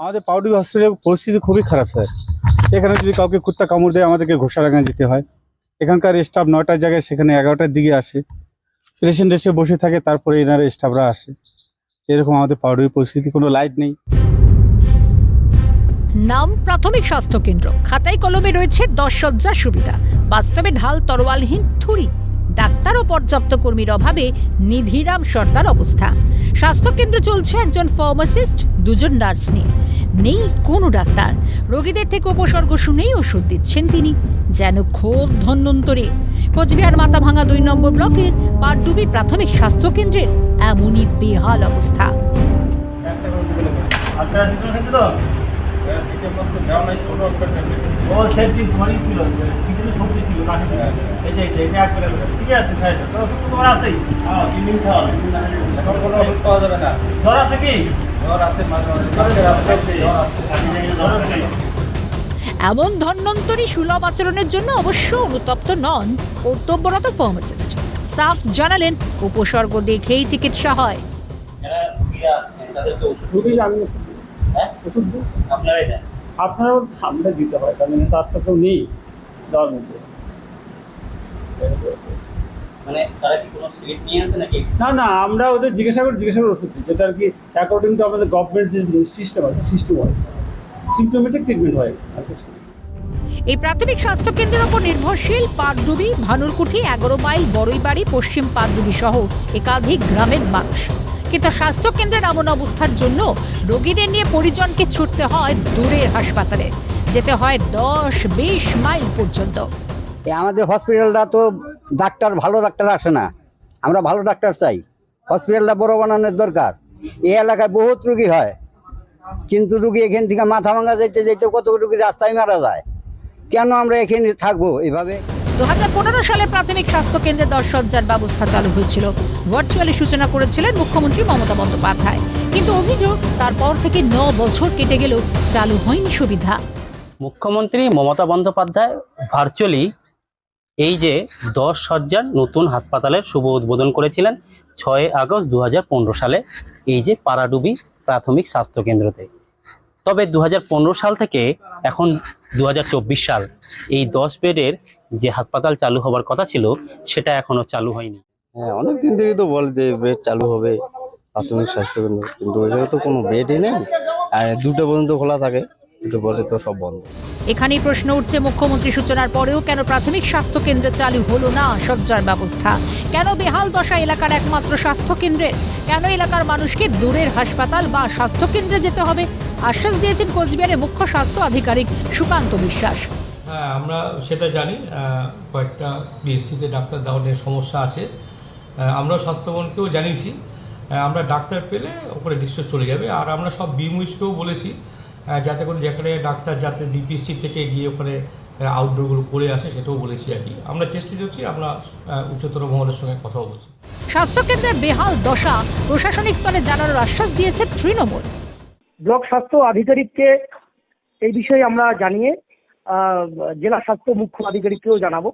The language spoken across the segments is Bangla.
আমাদের পাউডি হসপিটালের পরিস্থিতি খুবই খারাপ, স্যার। এখানে যদি কাউকে কুত্তা কামড় দেয়, আমাদেরকে ঘোষারাগানে যেতে হয়। এখানকার স্টাফ নয়টার জায়গায় সেখানে এগারোটার দিকে আসে। পেশেন্ট এসে বসে থাকে, তারপরে এনারা স্টাফরা আসে। এরকম আমাদের পাউডুর পরিস্থিতি, কোনো লাইট নেই। নাম প্রাথমিক স্বাস্থ্য কেন্দ্র। খাতায় কলমে রয়েছে দশ সজ্জার সুবিধা। বাস্তবে ঢাল তরোয়ালহীন থুরি। ডাক্তার ও পর্যাপ্ত কর্মীর অভাবে নিধিরাম সর্দার অবস্থা। স্বাস্থ্যকেন্দ্র চলছে একজন ফার্মাসিস্ট, দুজন নার্স নিয়ে। নেই কোনো ডাক্তার। রোগীদের থেকে উপসর্গ শুনেই ওষুধ দিচ্ছেন তিনি। যেন ক্ষোভ ধন্যন্তরে। কোচবিহার মাথাভাঙা দুই নম্বর ব্লকের পাটডুবি প্রাথমিক স্বাস্থ্য কেন্দ্রের এমনই বেহাল অবস্থা। আপনারা চিকেন খেয়েছে তো ও সেফটি ঘরেই ছিল কিছু সবজি ছিল। কাঠি এই যে এটা এক করে ঠিক আছে খাই ওষুধ তোমার আছেই হ্যাঁ খাওয়া এখন কোনো ওষুধ পাওয়া যাবে না। জ্বর আছে কি? জ্বর আছে মাঝে মাঝে। জ্বর আছে এমন ধন্বন্তরী সুলভ আচরণের জন্য অবশ্য অনুতপ্ত নন কর্তব্যরত ফার্মাসিস্ট সাফ জানালেন উপসর্গ দেখেই চিকিৎসা হয়। তাদেরকে ওষুধ আমি ওষুধ। হ্যাঁ? ওষুধ আপনারাই দেন। আপনারাও সামনে দিতে হয় কারণ তার তো কেউ নেই দেওয়ার মধ্যে। মানে তারা কি কোনো স্লিপ নিয়ে আসে নাকি? না না আমরা ওদের জিজ্ঞাসা করে জিজ্ঞাসা করে ওষুধ দিই যেটা আর কি অ্যাকর্ডিং টু আমাদের গভর্নমেন্ট যে সিস্টেম আছে সিস্টেম ওয়াইজ সিমটোমেটিক ট্রিটমেন্ট হয় আর কিছু এই প্রাথমিক স্বাস্থ্য কেন্দ্রের ওপর নির্ভরশীল পাটডুবি ভানুরকুঠি এগারো মাইল বড়ইবাড়ি পশ্চিম পাটডুবি সহ একাধিক গ্রামের মানুষ। কিন্তু স্বাস্থ্য কেন্দ্রের এমন অবস্থার জন্য রোগীদের নিয়ে পরিজনকে ছুটতে হয় দূরের হাসপাতালে। যেতে হয় দশ বিশ মাইল পর্যন্ত। আমাদের হসপিটালটা তো ডাক্তার, ভালো ডাক্তার আসে না। আমরা ভালো ডাক্তার চাই। হসপিটালটা বড় বানানোর দরকার। এই এলাকায় বহুত রুগী হয়। কিন্তু রুগী এখান থেকে মাথা ভাঙা যাইতে যাইতে কত রুগী রাস্তায় মারা যায়। কেন আমরা এখানে থাকব এভাবে? দুহাজার পনেরো সালে প্রাথমিক স্বাস্থ্য কেন্দ্রে দশ সজ্জার ব্যবস্থা চালু হয়েছিল। ভার্চুয়ালি সূচনা করেছিলেন মুখ্যমন্ত্রী মমতা বন্দ্যোপাধ্যায়। কিন্তু অভিযোগ, তারপর থেকে ন বছর কেটে গেলেও চালু হয়নি সুবিধা। মুখ্যমন্ত্রী মমতা বন্দ্যোপাধ্যায় ভার্চুয়ালি এই যে দশ সজ্জার নতুন হাসপাতালের শুভ উদ্বোধন করেছিলেন ছয় আগস্ট দু হাজার পনেরো সালে এই যে পাড়াডুবি প্রাথমিক স্বাস্থ্য কেন্দ্রতে। তবে দু হাজার পনেরো সাল থেকে এখন দু হাজার চব্বিশ সাল এই দশ বেডের যে হাসপাতাল চালু হবার কথা ছিল সেটা এখনও চালু হয়নি। হ্যাঁ অনেক দিন থেকে তো বলে যে বেড চালু হবে প্রাথমিক স্বাস্থ্যকেন্দ্র কিন্তু ওইখানে তো কোনো বেডই নেই। আর দুটো পর্যন্ত খোলা থাকে দুটো পরে তো সব বন্ধ। এখানেই প্রশ্ন উঠছে মুখ্যমন্ত্রী সূচনার পরেও কেন প্রাথমিক স্বাস্থ্য কেন্দ্রে চালু হলো না সজ্জার ব্যবস্থা? কেন বেহাল দশা এলাকার একমাত্র স্বাস্থ্য কেন্দ্রের কেন এলাকার মানুষকে দূরের হাসপাতাল বা স্বাস্থ্য কেন্দ্রে যেতে হবে? আশ্বাস দিয়েছেন কোচবিহারের মুখ্য স্বাস্থ্য আধিকারিক সুকান্ত বিশ্বাস। হ্যাঁ আমরা সেটা জানি কয়েকটা পিএসসিতে ডাক্তার দেওয়ার সমস্যা আছে। আহ, আমরাও স্বাস্থ্যভবনকেও জানিয়েছি। আমরা ডাক্তার পেলে ওপরে নিশ্চয় চলে যাবে। আর আমরা সব বিমুইসকেও বলেছি যাতে করে যেখানে ডাক্তার যাতে ডিপিসি থেকে গিয়ে ওখানে আউটডোরগুলো করে আসে সেটাও বলেছি আর কি। আমরা চেষ্টা করছি আমরা উচ্চতর মহলের সঙ্গে কথাও বলছি। স্বাস্থ্য কেন্দ্রের বেহাল দশা প্রশাসনিক স্তরে জানানোর আশ্বাস দিয়েছে তৃণমূল। ব্লক স্বাস্থ্য আধিকারিককে এই বিষয়ে আমরা জানিয়ে জেলা স্বাস্থ্য মুখ্য আধিকারিককেও জানাব।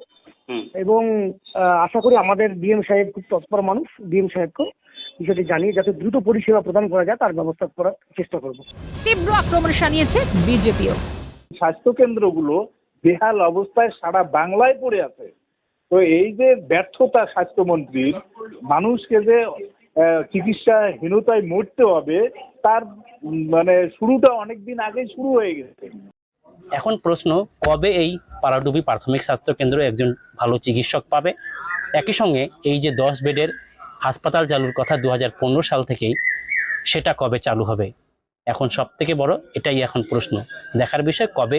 এবং আশা করি আমাদের ডিএম সাহেব খুব তৎপর মানুষ ডিএম সাহেবকেও বিষয়টি জানিয়ে যাতে দ্রুত পরিষেবা প্রদান করা যায় তার ব্যবস্থা করার চেষ্টা করব। তীব্র আক্রমণ শানিয়েছে বিজেপিও। স্বাস্থ্য কেন্দ্রগুলো বেহাল অবস্থায় সারা বাংলায় পড়ে আছে। তো এই যে ব্যর্থতা স্বাস্থ্যমন্ত্রীর মানুষকে যে চিকিৎসাহীনতায় মরতে হবে তার মানে শুরুটা অনেকদিন আগেই শুরু হয়ে গেছে। এখন প্রশ্ন, কবে এই পাড়াডুবি প্রাথমিক স্বাস্থ্য কেন্দ্র একজন ভালো চিকিৎসক পাবে? একই সঙ্গে এই যে দশ বেডের হাসপাতাল চালুর কথা দু হাজার পনেরো সাল থেকেই, সেটা কবে চালু হবে? এখন সব থেকে বড় এটাই এখন প্রশ্ন। দেখার বিষয়, কবে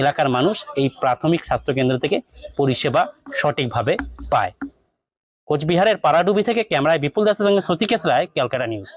এলাকার মানুষ এই প্রাথমিক স্বাস্থ্য কেন্দ্র থেকে পরিষেবা সঠিকভাবে পায়? কোচবিহারের পাড়াডুবি থেকে ক্যামেরায় বিপুল দাসের সঙ্গে শশীকেশ রায় ক্যালকাটা নিউজ।